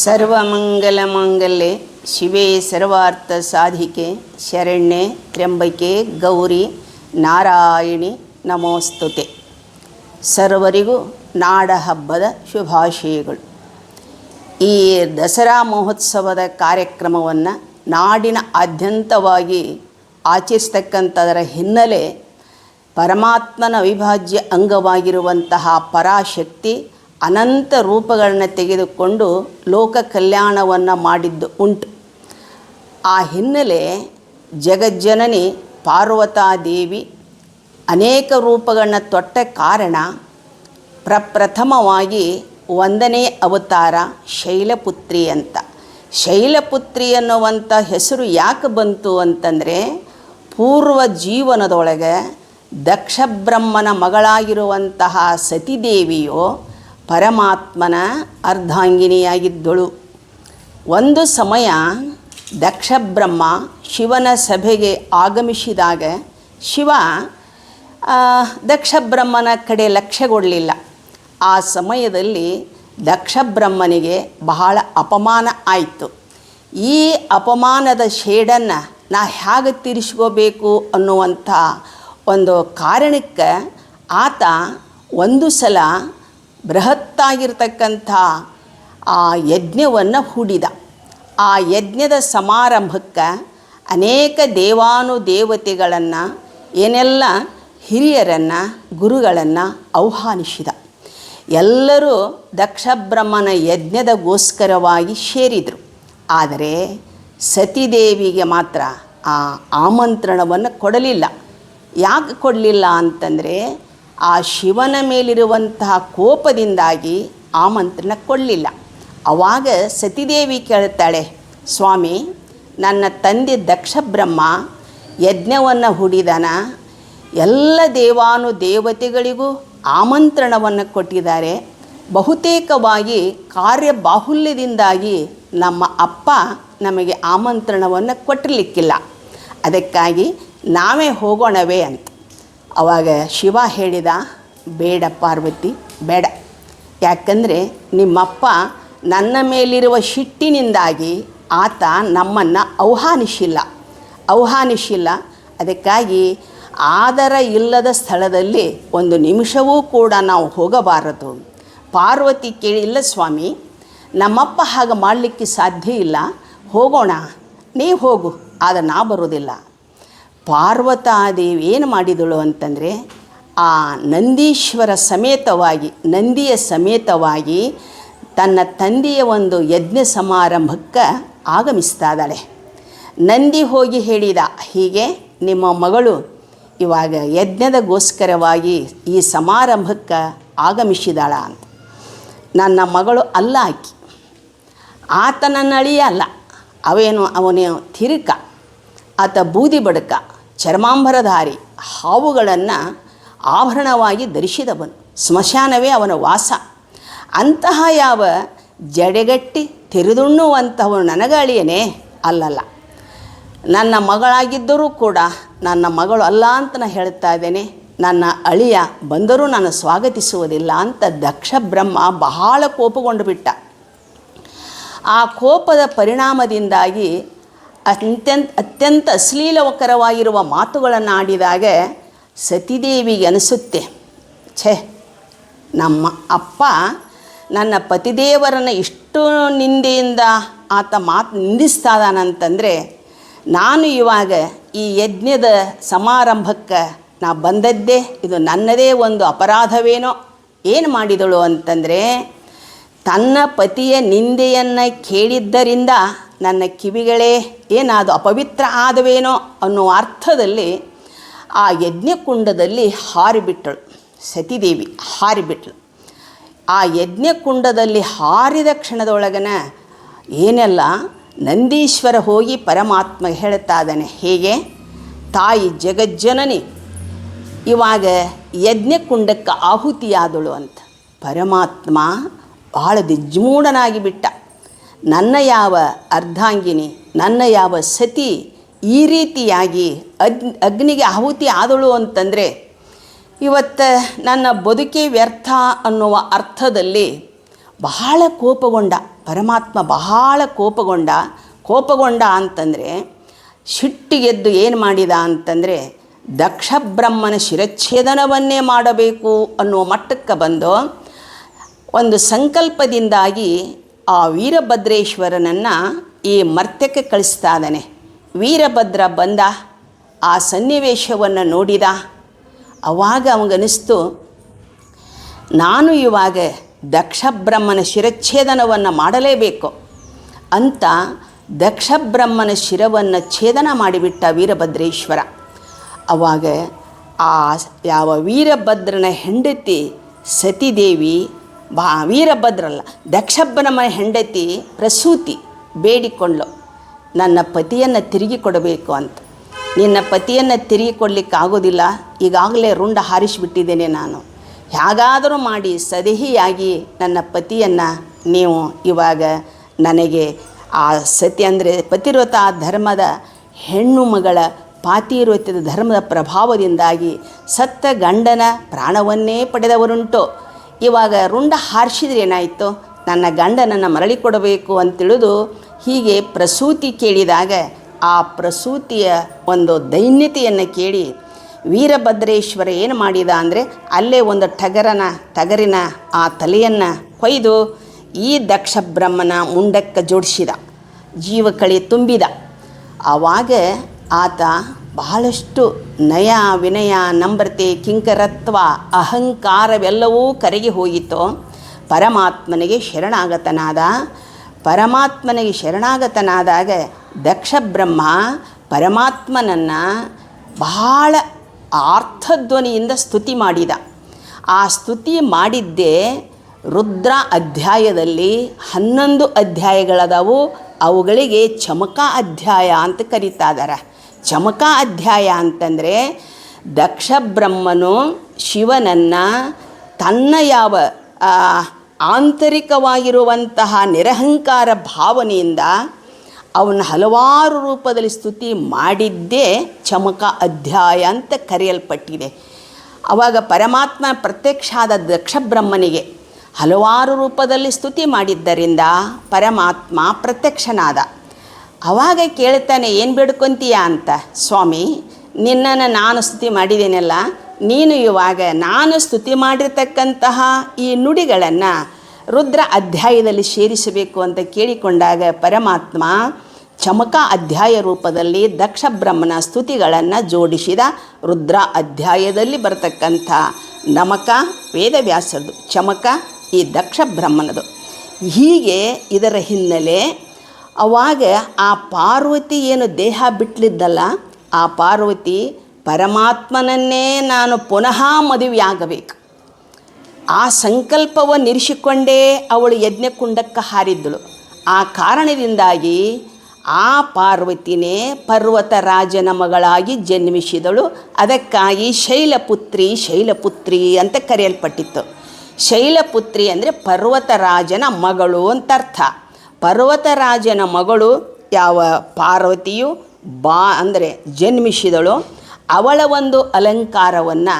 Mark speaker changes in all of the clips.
Speaker 1: ಸರ್ವಮಂಗಲಮಾಂಗಲ್ಯೆ ಶಿವೆ ಸರ್ವಾರ್ಥ ಸಾಧಿಕೆ ಶರಣ್ಯೆ ತ್ರ್ಯಂಬಕೆ ಗೌರಿ ನಾರಾಯಣಿ ನಮೋಸ್ತುತೆ. ಸರ್ವರಿಗೂ ನಾಡ ಹಬ್ಬದ ಶುಭಾಶಯಗಳು. ಈ ದಸರಾ ಮಹೋತ್ಸವದ ಕಾರ್ಯಕ್ರಮವನ್ನು ನಾಡಿನ ಆದ್ಯಂತವಾಗಿ ಆಚರಿಸ್ತಕ್ಕಂಥದರ ಹಿನ್ನೆಲೆ ಪರಮಾತ್ಮನ ಅವಿಭಾಜ್ಯ ಅಂಗವಾಗಿರುವಂತಹ ಪರಾಶಕ್ತಿ ಅನಂತ ರೂಪಗಳನ್ನು ತೆಗೆದುಕೊಂಡು ಲೋಕ ಕಲ್ಯಾಣವನ್ನು ಮಾಡಿದ್ದು ಉಂಟು. ಆ ಹಿನ್ನೆಲೆ ಜಗಜ್ಜನನಿ ಪಾರ್ವತಾದೇವಿ ಅನೇಕ ರೂಪಗಳನ್ನ ತೊಟ್ಟ ಕಾರಣ ಪ್ರಪ್ರಥಮವಾಗಿ ಒಂದನೇ ಅವತಾರ ಶೈಲಪುತ್ರಿ ಅಂತ. ಶೈಲಪುತ್ರಿ ಅನ್ನುವಂಥ ಹೆಸರು ಯಾಕೆ ಬಂತು ಅಂತಂದರೆ ಪೂರ್ವ ಜೀವನದೊಳಗೆ ದಕ್ಷಬ್ರಹ್ಮನ ಮಗಳಾಗಿರುವಂತಹ ಸತಿದೇವಿಯು ಪರಮಾತ್ಮನ ಅರ್ಧಾಂಗಿನಿಯಾಗಿದ್ದಳು ಒಂದು ಸಮಯ ದಕ್ಷಬ್ರಹ್ಮ ಶಿವನ ಸಭೆಗೆ ಆಗಮಿಸಿದಾಗ ಶಿವ ದಕ್ಷಬ್ರಹ್ಮನ ಕಡೆ ಲಕ್ಷ್ಯಗೊಳ್ಳಲಿಲ್ಲ ಆ ಸಮಯದಲ್ಲಿ ದಕ್ಷಬ್ರಹ್ಮನಿಗೆ ಬಹಳ ಅಪಮಾನ ಆಯಿತು. ಈ ಅಪಮಾನದ ಶೇಡನ್ನು ನಾ ಹೇಗೆ ತೀರಿಸ್ಕೋಬೇಕು ಅನ್ನುವಂಥ ಒಂದು ಕಾರಣಕ್ಕೆ ಆತ ಒಂದು ಸಲ ಬೃಹತ್ತಾಗಿರ್ತಕ್ಕಂಥ ಆ ಯಜ್ಞವನ್ನು ಹೂಡಿದ. ಆ ಯಜ್ಞದ ಸಮಾರಂಭಕ್ಕೆ ಅನೇಕ ದೇವಾನುದೇವತೆಗಳನ್ನು, ಏನೆಲ್ಲ ಹಿರಿಯರನ್ನು, ಗುರುಗಳನ್ನು ಆಹ್ವಾನಿಸಿದ. ಎಲ್ಲರೂ ದಕ್ಷಬ್ರಹ್ಮನ ಯಜ್ಞದಗೋಸ್ಕರವಾಗಿ ಸೇರಿದರು. ಆದರೆ ಸತಿದೇವಿಗೆ ಮಾತ್ರ ಆ ಆಮಂತ್ರಣವನ್ನು ಕೊಡಲಿಲ್ಲ. ಯಾಕೆ ಕೊಡಲಿಲ್ಲ ಅಂತಂದರೆ ಆ ಶಿವನ ಮೇಲಿರುವಂತಹ ಕೋಪದಿಂದಾಗಿ ಆಮಂತ್ರಣ ಕೊಡಲಿಲ್ಲ. ಆವಾಗ ಸತಿದೇವಿ ಕೇಳ್ತಾಳೆ, ಸ್ವಾಮಿ, ನನ್ನ ತಂದೆ ದಕ್ಷಬ್ರಹ್ಮ, ಯಜ್ಞವನ್ನು ಹುಡಿದನ, ಎಲ್ಲ ದೇವಾನು ದೇವತೆಗಳಿಗೂ ಆಮಂತ್ರಣವನ್ನು ಕೊಟ್ಟಿದ್ದಾರೆ. ಬಹುತೇಕವಾಗಿ ಕಾರ್ಯ ಬಾಹುಲ್ಯದಿಂದಾಗಿ ನಮ್ಮ ಅಪ್ಪ ನಮಗೆ ಆಮಂತ್ರಣವನ್ನು ಕೊಟ್ಟಿರಲಿಕ್ಕಿಲ್ಲ ಅದಕ್ಕಾಗಿ ನಾವೇ ಹೋಗೋಣವೇ ಅಂತ. ಅವಾಗ ಶಿವ ಹೇಳಿದ, ಬೇಡ ಪಾರ್ವತಿ, ಬೇಡ. ಯಾಕಂದರೆ ನಿಮ್ಮಪ್ಪ ನನ್ನ ಮೇಲಿರುವ ಶಿಟ್ಟಿನಿಂದಾಗಿ ಆತ ನಮ್ಮನ್ನು ಆಹ್ವಾನಿಸಿಲ್ಲ ಆಹ್ವಾನಿಸಿಲ್ಲ ಅದಕ್ಕಾಗಿ ಆದರ ಇಲ್ಲದ ಸ್ಥಳದಲ್ಲಿ ಒಂದು ನಿಮಿಷವೂ ಕೂಡ ನಾವು ಹೋಗಬಾರದು. ಪಾರ್ವತಿ ಕೇಳಿಲ್ಲ ಸ್ವಾಮಿ, ನಮ್ಮಪ್ಪ ಹಾಗೆ ಮಾಡಲಿಕ್ಕೆ ಸಾಧ್ಯ ಇಲ್ಲ. ಹೋಗೋಣ. ನೀ ಹೋಗು. ಆದರೆ ನಾ ಬರೋದಿಲ್ಲ ಪಾರ್ವತಾದೇವಿ ಏನು ಮಾಡಿದಳು ಅಂತಂದರೆ, ಆ ನಂದೀಶ್ವರ ಸಮೇತವಾಗಿ, ನಂದಿಯ ಸಮೇತವಾಗಿ ತನ್ನ ತಂದೆಯ ಒಂದು ಯಜ್ಞ ಸಮಾರಂಭಕ್ಕೆ ಆಗಮಿಸ್ತಾ ಇದ್ದಾಳೆ ನಂದಿ ಹೋಗಿ ಹೇಳಿದ, ಹೀಗೆ ನಿಮ್ಮ ಮಗಳು ಇವಾಗ ಯಜ್ಞದಗೋಸ್ಕರವಾಗಿ ಈ ಸಮಾರಂಭಕ್ಕೆ ಆಗಮಿಸಿದಾಳ ಅಂತ. ನನ್ನ ಮಗಳು ಅಲ್ಲ ಆಕಿ. ಆತ ನನ್ನ ಅಳಿಯ ಅಲ್ಲ ಅವೇನು ಅವನೇ ತಿರುಕ, ಆತ ಬೂದಿ ಬಡಕ. ಚರ್ಮಾಂಬರಧಾರಿ ಹಾವುಗಳನ್ನು ಆಭರಣವಾಗಿ ಧರಿಸಿದವನು. ಸ್ಮಶಾನವೇ ಅವನ ವಾಸ. ಅಂತಹ ಯಾವ ಜಡೆಗಟ್ಟಿ ತೆರೆದುಣ್ಣುವಂಥವನು ನನಗಾಳಿಯನೇ ಅಲ್ಲಲ್ಲ. ನನ್ನ ಮಗಳಾಗಿದ್ದರೂ ಕೂಡ ನನ್ನ ಮಗಳು ಅಲ್ಲ ಅಂತ ನಾನು ಹೇಳ್ತಾ ಇದ್ದೇನೆ. ನನ್ನ ಅಳಿಯ ಬಂದರೂ ನಾನು ಸ್ವಾಗತಿಸುವುದಿಲ್ಲ ಅಂತ ದಕ್ಷ ಬ್ರಹ್ಮ ಬಹಳ ಕೋಪಗೊಂಡು ಬಿಟ್ಟ. ಆ ಕೋಪದ ಪರಿಣಾಮದಿಂದಾಗಿ ಅತ್ಯಂತ ಅತ್ಯಂತ ಅಶ್ಲೀಲಕರವಾಗಿರುವ ಮಾತುಗಳನ್ನು ಆಡಿದಾಗ ಸತಿದೇವಿಗೆ ಅನಿಸುತ್ತೆ ಛೇ, ನಮ್ಮ ಅಪ್ಪ ನನ್ನ ಪತಿದೇವರನ್ನು ಇಷ್ಟು ನಿಂದೆಯಿಂದ ಆತ ಮಾತು ನಿಂದಿಸ್ತಾದಾನಂತಂದರೆ ನಾನು ಇವಾಗ ಈ ಯಜ್ಞದ ಸಮಾರಂಭಕ್ಕೆ ನಾ ಬಂದದ್ದೇ ಇದು ನನ್ನದೇ ಒಂದು ಅಪರಾಧವೇನೋ. ಏನು ಮಾಡಿದಳು ಅಂತಂದರೆ ತನ್ನ ಪತಿಯ ನಿಂದೆಯನ್ನು ಕೇಳಿದ್ದರಿಂದ ನನ್ನ ಕಿವಿಗಳೇ ಏನಾದು ಅಪವಿತ್ರ ಆದವೇನೋ ಅನ್ನೋ ಅರ್ಥದಲ್ಲಿ ಆ ಯಜ್ಞಕುಂಡದಲ್ಲಿ ಹಾರಿಬಿಟ್ಟಳು. ಸತಿದೇವಿ ಹಾರಿಬಿಟ್ಳು ಆ ಯಜ್ಞಕುಂಡದಲ್ಲಿ ಹಾರಿದ ಕ್ಷಣದೊಳಗನ ಏನೆಲ್ಲ? ನಂದೀಶ್ವರ ಹೋಗಿ ಪರಮಾತ್ಮ ಹೇಳ್ತಾ ಇದ್ದಾನೆ ಹೇಗೆ? ತಾಯಿ ಜಗಜ್ಜನನಿ, ಇವಾಗ ಯಜ್ಞಕುಂಡಕ್ಕೆ ಆಹುತಿಯಾದಳು ಅಂತ. ಪರಮಾತ್ಮ ಬಹಳ ದಿಜ್ಮೂಢನಾಗಿ ಬಿಟ್ಟ. ನನ್ನ ಯಾವ ಅರ್ಧಾಂಗಿನಿ, ನನ್ನ ಯಾವ ಸತಿ ಈ ರೀತಿಯಾಗಿ ಅಗ್, ಅಗ್ನಿಗೆ ಆಹುತಿ ಆದಳು ಅಂತಂದರೆ, ಇವತ್ತು ನನ್ನ ಬದುಕೇ ವ್ಯರ್ಥ ಅನ್ನುವ ಅರ್ಥದಲ್ಲಿ ಬಹಳ ಕೋಪಗೊಂಡ, ಪರಮಾತ್ಮ ಬಹಳ ಕೋಪಗೊಂಡ ಕೋಪಗೊಂಡ ಅಂತಂದರೆ ಸಿಟ್ಟಿಗೆದ್ದು ಏನು ಮಾಡಿದ ಅಂತಂದರೆ ದಕ್ಷ ಬ್ರಹ್ಮನ ಶಿರಚ್ಛೇದನವನ್ನೇ ಮಾಡಬೇಕು ಅನ್ನುವ ಮಟ್ಟಕ್ಕೆ ಬಂದು ಒಂದು ಸಂಕಲ್ಪದಿಂದಾಗಿ ಆ ವೀರಭದ್ರೇಶ್ವರನನ್ನು ಈ ಮರ್ತ್ಯಕ್ಕೆ ಕಳಿಸ್ತಾ ವೀರಭದ್ರ ಬಂದ, ಆ ಸನ್ನಿವೇಶವನ್ನು ನೋಡಿದ. ಅವಾಗ ಅವನಿಗನಿಸ್ತು, ನಾನು ಇವಾಗ ದಕ್ಷಬ್ರಹ್ಮನ ಶಿರಚ್ಛೇದನವನ್ನು ಮಾಡಲೇಬೇಕು ಅಂತ ದಕ್ಷಬ್ರಹ್ಮನ ಶಿರವನ್ನು ಛೇದನ ಮಾಡಿಬಿಟ್ಟ ವೀರಭದ್ರೇಶ್ವರ. ಅವಾಗ ಆ ಯಾವ ವೀರಭದ್ರನ ಹೆಂಡತಿ ಸತಿದೇವಿ ಬಾ, ವೀರಭದ್ರಲ್ಲ. ದಕ್ಷಬ್ಬನ ಮನೆ ಹೆಂಡತಿ ಪ್ರಸೂತಿ ಬೇಡಿಕೊಂಡ್ಲು. ನನ್ನ ಪತಿಯನ್ನು ತಿರುಗಿ ಕೊಡಬೇಕು ಅಂತ. ನಿನ್ನ ಪತಿಯನ್ನು ತಿರುಗಿ ಕೊಡಲಿಕ್ಕೆ ಆಗೋದಿಲ್ಲ. ಈಗಾಗಲೇ ರುಂಡ ಹಾರಿಸಿಬಿಟ್ಟಿದ್ದೇನೆ ನಾನು. ಹೇಗಾದರೂ ಮಾಡಿ ಸದಹಿಯಾಗಿ ನನ್ನ ಪತಿಯನ್ನು ನೀವು ಇವಾಗ ನನಗೆ ಆ ಸತಿ ಅಂದರೆ ಪತಿವ್ರತ ಧರ್ಮದ ಹೆಣ್ಣು ಮಗಳ ಪಾತಿವ್ರತದ ಧರ್ಮದ ಪ್ರಭಾವದಿಂದಾಗಿ ಸತ್ತ ಗಂಡನ ಪ್ರಾಣವನ್ನೇ ಪಡೆದವರುಂಟು. ಇವಾಗ ರುಂಡ ಹಾರಿಸಿದ್ರೆ ಏನಾಯಿತು? ನನ್ನ ಗಂಡನನ್ನು ಮರಳಿ ಕೊಡಬೇಕು ಅಂತೇಳಿದು ಹೀಗೆ ಪ್ರಸೂತಿ ಕೇಳಿದಾಗ ಆ ಪ್ರಸೂತಿಯ ಒಂದು ದೈನ್ಯತೆಯನ್ನು ಕೇಳಿ ವೀರಭದ್ರೇಶ್ವರ ಏನು ಮಾಡಿದ ಅಂದರೆ ಅಲ್ಲೇ ಒಂದು ಟಗರನ, ಟಗರಿನ ಆ ತಲೆಯನ್ನು ಕೊಯ್ದು ಈ ದಕ್ಷ ಬ್ರಹ್ಮನ ಮುಂಡಕ್ಕೆ ಜೋಡಿಸಿದ. ಜೀವಕಳಿ ತುಂಬಿದ. ಆವಾಗ ಆತ ಬಹಳಷ್ಟು ನಯ, ವಿನಯ ನಮ್ರತೆ ಕಿಂಕರತ್ವ, ಅಹಂಕಾರವೆಲ್ಲವೂ ಕರಗಿ ಹೋಯಿತು. ಪರಮಾತ್ಮನಿಗೆ ಶರಣಾಗತನಾದ. ಪರಮಾತ್ಮನಿಗೆ ಶರಣಾಗತನಾದಾಗ ದಕ್ಷ ಬ್ರಹ್ಮ ಪರಮಾತ್ಮನನ್ನು ಬಹಳ ಆರ್ಥಧ್ವನಿಯಿಂದ ಸ್ತುತಿ ಮಾಡಿದ. ಆ ಸ್ತುತಿ ಮಾಡಿದ್ದೇ ರುದ್ರ ಅಧ್ಯಾಯದಲ್ಲಿ ಹನ್ನೊಂದು ಅಧ್ಯಾಯಗಳದಾವು ಅವುಗಳಿಗೆ ಚಮಕ ಅಧ್ಯಾಯ ಅಂತ ಕರೀತಾ ಇದ್ದಾರೆ ಚಮಕ ಅಧ್ಯಾಯ ಅಂತಂದರೆ ದಕ್ಷ ಬ್ರಹ್ಮನು ಶಿವನನ್ನು ತನ್ನ ಯಾವ ಆಂತರಿಕವಾಗಿರುವಂತಹ ನಿರಹಂಕಾರ ಭಾವನೆಯಿಂದ ಅವನ ಹಲವಾರು ರೂಪದಲ್ಲಿ ಸ್ತುತಿ ಮಾಡಿದ್ದೇ ಚಮಕ ಅಧ್ಯಾಯ ಅಂತ ಕರೆಯಲ್ಪಟ್ಟಿದೆ. ಅವಾಗ ಪರಮಾತ್ಮ ಪ್ರತ್ಯಕ್ಷ ಆದ ದಕ್ಷ ಬ್ರಹ್ಮನಿಗೆ ಹಲವಾರು ರೂಪದಲ್ಲಿ ಸ್ತುತಿ ಮಾಡಿದ್ದರಿಂದ ಪರಮಾತ್ಮ ಪ್ರತ್ಯಕ್ಷನಾದ. ಅವಾಗ ಕೇಳ್ತಾನೆ ಏನು ಬೇಡ್ಕೊಂತೀಯ ಅಂತ? ಸ್ವಾಮಿ, ನಿನ್ನನ್ನು ನಾನು ಸ್ತುತಿ ಮಾಡಿದ್ದೀನಲ್ಲ ನೀನು ಇವಾಗ ನಾನು ಸ್ತುತಿ ಮಾಡಿರ್ತಕ್ಕಂತಹ ಈ ನುಡಿಗಳನ್ನು ರುದ್ರ ಅಧ್ಯಾಯದಲ್ಲಿ ಸೇರಿಸಬೇಕು ಅಂತ ಕೇಳಿಕೊಂಡಾಗ ಪರಮಾತ್ಮ ಚಮಕ ಅಧ್ಯಾಯ ರೂಪದಲ್ಲಿ ದಕ್ಷ ಬ್ರಹ್ಮನ ಸ್ತುತಿಗಳನ್ನು ಜೋಡಿಸಿದ ರುದ್ರ ಅಧ್ಯಾಯದಲ್ಲಿ ಬರತಕ್ಕಂಥ ನಮಕ ವೇದವ್ಯಾಸರದು ಚಮಕ ಈ ದಕ್ಷ ಬ್ರಹ್ಮನದು. ಹೀಗೆ ಇದರ ಹಿನ್ನೆಲೆ ಅವಾಗ ಆ ಪಾರ್ವತಿ ಏನು ದೇಹ ಬಿಟ್ಲಿದ್ದಲ್ಲ, ಆ ಪಾರ್ವತಿ ಪರಮಾತ್ಮನನ್ನೇ ನಾನು ಪುನಃ ಮದುವೆಯಾಗಬೇಕು. ಆ ಸಂಕಲ್ಪವನ್ನು ಇರಿಸಿಕೊಂಡೇ ಅವಳು ಯಜ್ಞಕುಂಡಕ್ಕೆ ಹಾರಿದ್ದಳು. ಆ ಕಾರಣದಿಂದಾಗಿ ಆ ಪಾರ್ವತಿನೇ ಪರ್ವತರಾಜನ ಮಗಳಾಗಿ ಜನ್ಮಿಸಿದಳು. ಅದಕ್ಕಾಗಿ ಶೈಲಪುತ್ರಿ ಶೈಲಪುತ್ರಿ ಅಂತ ಕರೆಯಲ್ಪಟ್ಟಿತ್ತು. ಶೈಲಪುತ್ರಿ ಅಂದರೆ ಪರ್ವತರಾಜನ ಮಗಳು ಅಂತ ಅರ್ಥ. ಪರ್ವತರಾಜನ ಮಗಳು ಯಾವ ಪಾರ್ವತಿಯು ಬಾ ಅಂದರೆ ಜನ್ಮಿಸಿದಳು, ಅವಳ ಒಂದು ಅಲಂಕಾರವನ್ನು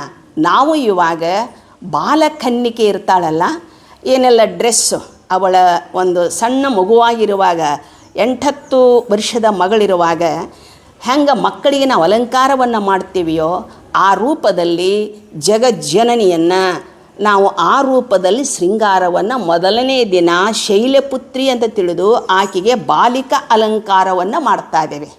Speaker 1: ನಾವು ಇವಾಗ ಬಾಲಕನ್ನಿಕೆ ಇರ್ತಾಳಲ್ಲ, ಏನೆಲ್ಲ ಡ್ರೆಸ್ಸು ಅವಳ ಒಂದು ಸಣ್ಣ ಮಗುವಾಗಿರುವಾಗ, ಎಂಟತ್ತು ವರ್ಷದ ಮಗಳಿರುವಾಗ, ಹೆಂಗೆ ಮಕ್ಕಳಿಗೆ ನಾವು ಅಲಂಕಾರವನ್ನು ಮಾಡ್ತೀವಿಯೋ ಆ ರೂಪದಲ್ಲಿ ಜಗಜ್ಜನನಿಯನ್ನು ನಾವು ಆ ರೂಪದಲ್ಲಿ ಶೃಂಗಾರವನ್ನು ಮೊದಲನೇ ದಿನ ಶೈಲಪುತ್ರಿ ಅಂತ ತಿಳಿದು ಆಕೆಗೆ ಬಾಲಿಕ ಅಲಂಕಾರವನ್ನು ಮಾಡ್ತಾ ಇದ್ದೇವೆ.